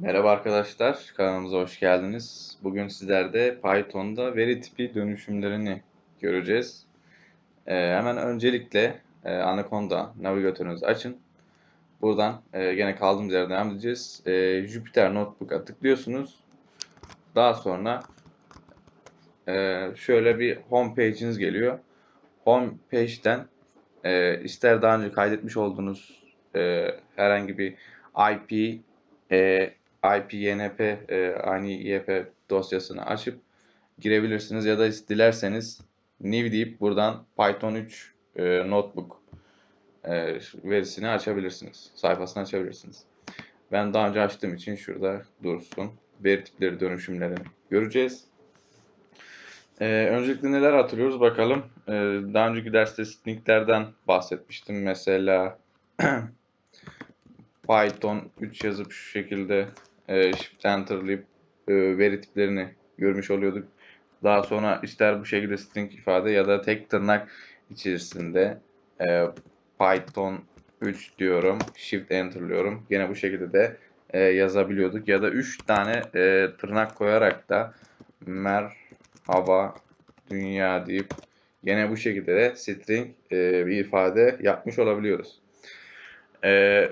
Merhaba arkadaşlar, kanalımıza hoş geldiniz. Bugün sizlerde Python'da veri tipi dönüşümlerini göreceğiz. Ee, hemen öncelikle e, Anaconda navigatörünüzü açın. Buradan e, gene kaldığımız yerden devam edeceğiz. E, Jupyter Notebook'a tıklıyorsunuz. Daha sonra e, şöyle bir home page'iniz geliyor. Home page'den e, ister daha önce kaydetmiş olduğunuz e, herhangi bir IP e, IPNP e, aynı IEP dosyasını açıp girebilirsiniz ya da dilerseniz new deyip buradan Python 3 e, notebook e, verisini açabilirsiniz. Sayfasını açabilirsiniz. Ben daha önce açtığım için şurada dursun. Veri tipleri dönüşümlerini göreceğiz. Ee, öncelikle neler hatırlıyoruz bakalım. Ee, daha önceki derste stringlerden bahsetmiştim. Mesela Python 3 yazıp şu şekilde e, shift enter'layıp e, veri tiplerini görmüş oluyorduk. Daha sonra ister bu şekilde string ifade ya da tek tırnak içerisinde e, Python 3 diyorum. Shift enter'lıyorum. Yine bu şekilde de e, yazabiliyorduk. Ya da 3 tane e, tırnak koyarak da merhaba dünya deyip yine bu şekilde de string e, bir ifade yapmış olabiliyoruz. E,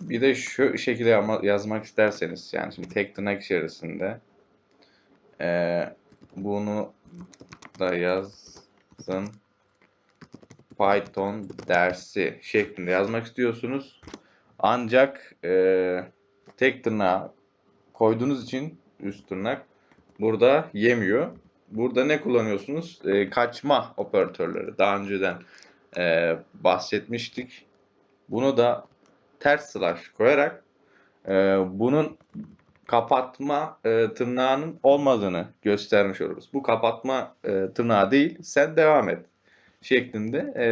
bir de şu şekilde yazmak isterseniz yani şimdi tek tırnak içerisinde e, bunu da yazın Python dersi şeklinde yazmak istiyorsunuz. Ancak e, tek tırnağı koyduğunuz için üst tırnak burada yemiyor. Burada ne kullanıyorsunuz? E, kaçma operatörleri. Daha önceden e, bahsetmiştik. Bunu da ters slash koyarak e, bunun kapatma e, tırnağının olmadığını göstermiş oluruz. Bu kapatma e, tırnağı değil, sen devam et şeklinde e,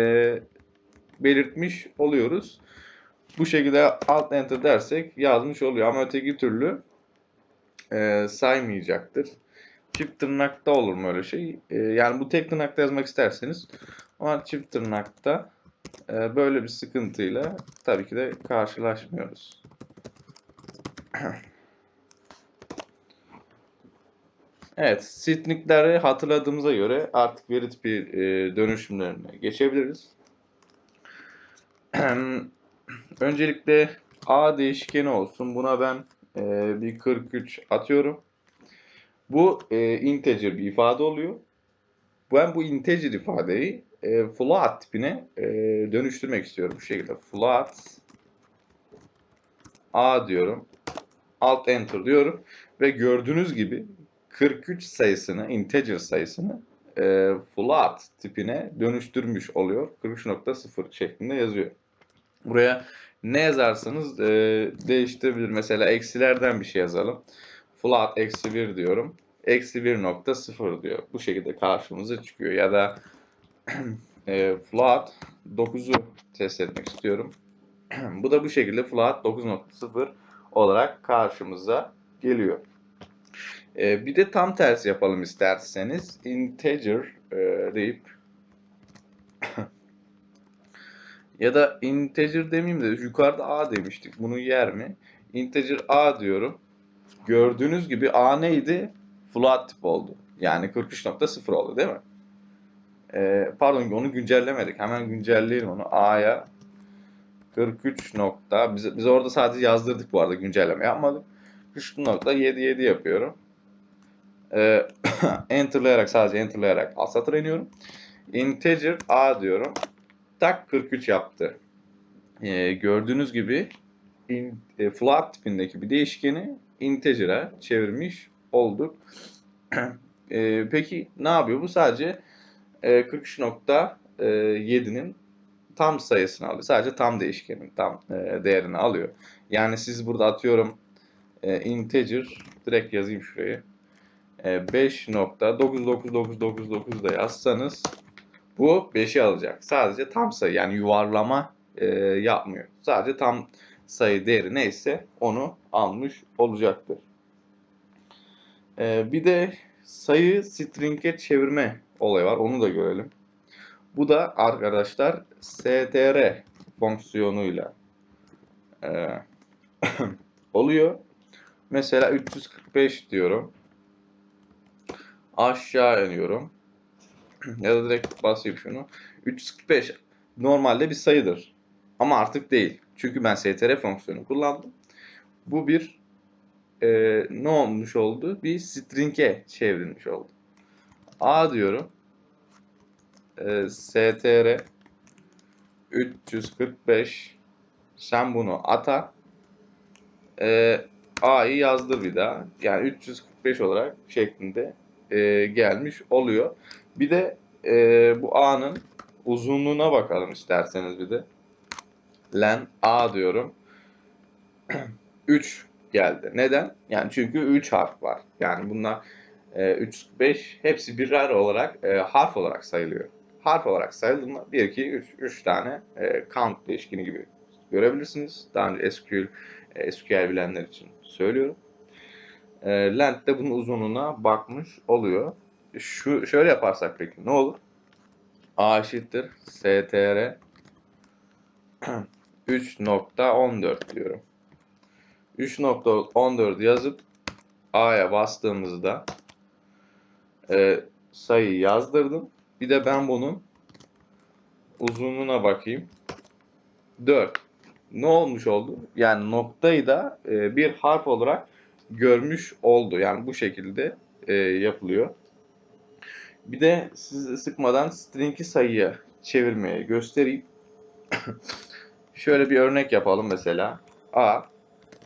belirtmiş oluyoruz. Bu şekilde alt enter dersek yazmış oluyor ama öteki türlü e, saymayacaktır. Çift tırnakta olur mu öyle şey? E, yani bu tek tırnakta yazmak isterseniz ama çift tırnakta böyle bir sıkıntıyla tabii ki de karşılaşmıyoruz. Evet, stringleri hatırladığımıza göre artık veri tipi e, dönüşümlerine geçebiliriz. Öncelikle a değişkeni olsun. Buna ben e, bir 43 atıyorum. Bu e, integer bir ifade oluyor. Ben bu integer ifadeyi e, float tipine e, dönüştürmek istiyorum. Bu şekilde float a diyorum. Alt enter diyorum. Ve gördüğünüz gibi 43 sayısını, integer sayısını e, float tipine dönüştürmüş oluyor. 43.0 şeklinde yazıyor. Buraya ne yazarsanız e, değiştirebilir. Mesela eksilerden bir şey yazalım. Float eksi 1 diyorum. Eksi 1.0 diyor. Bu şekilde karşımıza çıkıyor. Ya da e, float 9'u test etmek istiyorum. bu da bu şekilde float 9.0 olarak karşımıza geliyor. E, bir de tam tersi yapalım isterseniz. Integer e, deyip ya da integer demeyeyim de yukarıda a demiştik. Bunu yer mi? Integer a diyorum. Gördüğünüz gibi a neydi? Float tip oldu. Yani 43.0 oldu değil mi? Ee, pardon onu güncellemedik. Hemen güncelleyelim onu. A'ya 43 nokta. Biz, biz orada sadece yazdırdık bu arada güncelleme yapmadık. 43.77 yapıyorum. Ee, enterlayarak sadece enterlayarak alt satıra iniyorum. Integer A diyorum. Tak 43 yaptı. Ee, gördüğünüz gibi in, e, float tipindeki bir değişkeni integer'a çevirmiş olduk. e, peki ne yapıyor? Bu sadece e, 43.7'nin tam sayısını alıyor. Sadece tam değişkenin tam e, değerini alıyor. Yani siz burada atıyorum e, integer direkt yazayım şurayı. E, 5.99999 da yazsanız bu 5'i alacak. Sadece tam sayı yani yuvarlama e, yapmıyor. Sadece tam sayı değeri neyse onu almış olacaktır. E, bir de sayı string'e çevirme olayı var. Onu da görelim. Bu da arkadaşlar str fonksiyonuyla e, oluyor. Mesela 345 diyorum. Aşağı iniyorum. ya da direkt basayım şunu. 345 normalde bir sayıdır. Ama artık değil. Çünkü ben str fonksiyonu kullandım. Bu bir e, ne olmuş oldu? Bir string'e çevrilmiş oldu. A diyorum. E, str 345 sen bunu ata e, A'yı yazdır bir daha. Yani 345 olarak şeklinde e, gelmiş oluyor. Bir de e, bu A'nın uzunluğuna bakalım isterseniz bir de. Len A diyorum. 3 geldi. Neden? Yani çünkü 3 harf var. Yani bunlar e, 345 hepsi birer olarak e, harf olarak sayılıyor. Harf olarak sayıldığında 1, 2, 3, 3 tane e, count değişkeni gibi görebilirsiniz. Daha önce SQL, e, SQL bilenler için söylüyorum. E, length de bunun uzunluğuna bakmış oluyor. Şu şöyle yaparsak peki ne olur? A eşittir str 3.14 diyorum. 3.14 yazıp A'ya bastığımızda e, sayıyı yazdırdım. Bir de ben bunun uzunluğuna bakayım. 4. Ne olmuş oldu? Yani noktayı da e, bir harf olarak görmüş oldu. Yani bu şekilde e, yapılıyor. Bir de sizi sıkmadan string'i sayıya çevirmeye göstereyim. Şöyle bir örnek yapalım mesela. A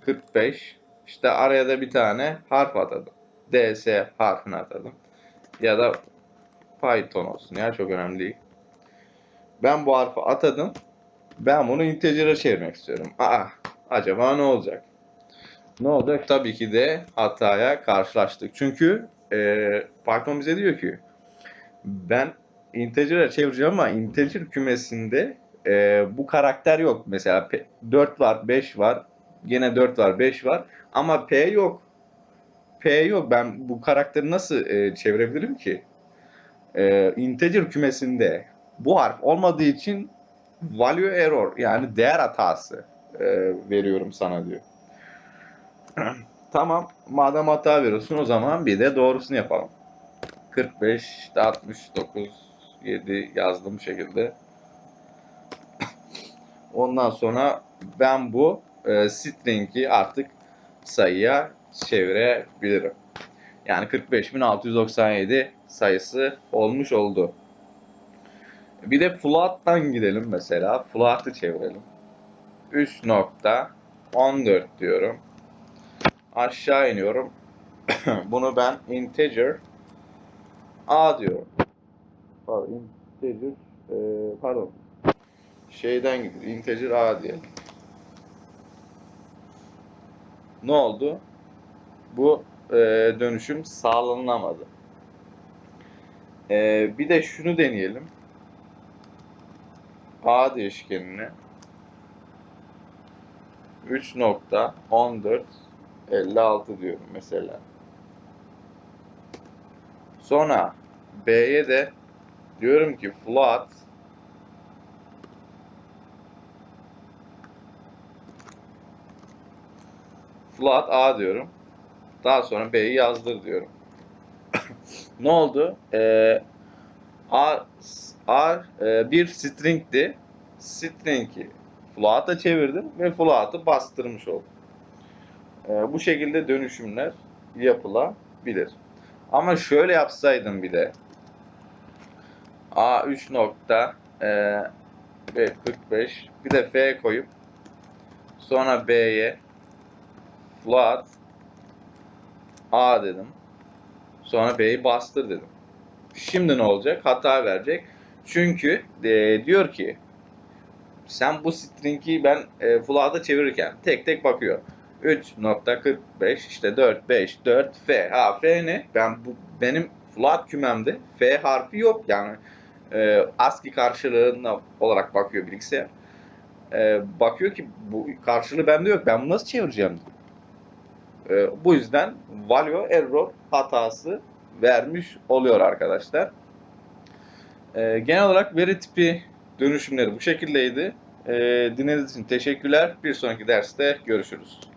45 işte araya da bir tane harf atadım. DS harfini atadım. Ya da Python olsun ya çok önemli değil. Ben bu harfi atadım. Ben bunu integer'a çevirmek istiyorum. Aa acaba ne olacak? Ne olacak? Tabii ki de hataya karşılaştık. Çünkü e, Python bize diyor ki ben integer'a çevireceğim ama integer kümesinde e, bu karakter yok. Mesela 4 var, 5 var, Yine 4 var, 5 var. Ama P yok. P yok. Ben bu karakteri nasıl e, çevirebilirim ki? E, integer kümesinde bu harf olmadığı için value error yani değer hatası e, veriyorum sana diyor. tamam. Madem hata veriyorsun o zaman bir de doğrusunu yapalım. 45, 69, 7 yazdım bu şekilde. Ondan sonra ben bu e, string'i artık sayıya çevirebilirim. Yani 45.697 sayısı olmuş oldu. Bir de float'tan gidelim mesela. Float'ı çevirelim. 3.14 diyorum. Aşağı iniyorum. Bunu ben integer a diyorum. Pardon, integer e, pardon. Şeyden gidiyor. Integer a diyelim. ne oldu? Bu e, dönüşüm sağlanamadı. E, bir de şunu deneyelim. A değişkenini 3.1456 diyorum mesela. Sonra B'ye de diyorum ki float float A diyorum. Daha sonra B'yi yazdır diyorum. ne oldu? Ee, A, A e, bir string'ti. String'i float'a çevirdim ve float'ı bastırmış oldum. Ee, bu şekilde dönüşümler yapılabilir. Ama şöyle yapsaydım bir de A3 nokta e, B45 bir de F koyup sonra B'ye float A dedim. Sonra B'yi bastır dedim. Şimdi ne olacak? Hata verecek. Çünkü e, diyor ki sen bu string'i ben e, float'a çevirirken tek tek bakıyor. 3.45 işte 4 5 4 F. Ha F ne? Ben bu benim float kümemde F harfi yok. Yani e, ASCII karşılığında olarak bakıyor bilgisayar. E, bakıyor ki bu karşılığı bende yok. Ben bunu nasıl çevireceğim diyor. E, bu yüzden value error hatası vermiş oluyor arkadaşlar. E, genel olarak veri tipi dönüşümleri bu şekildeydi. E, dinlediğiniz için teşekkürler. Bir sonraki derste görüşürüz.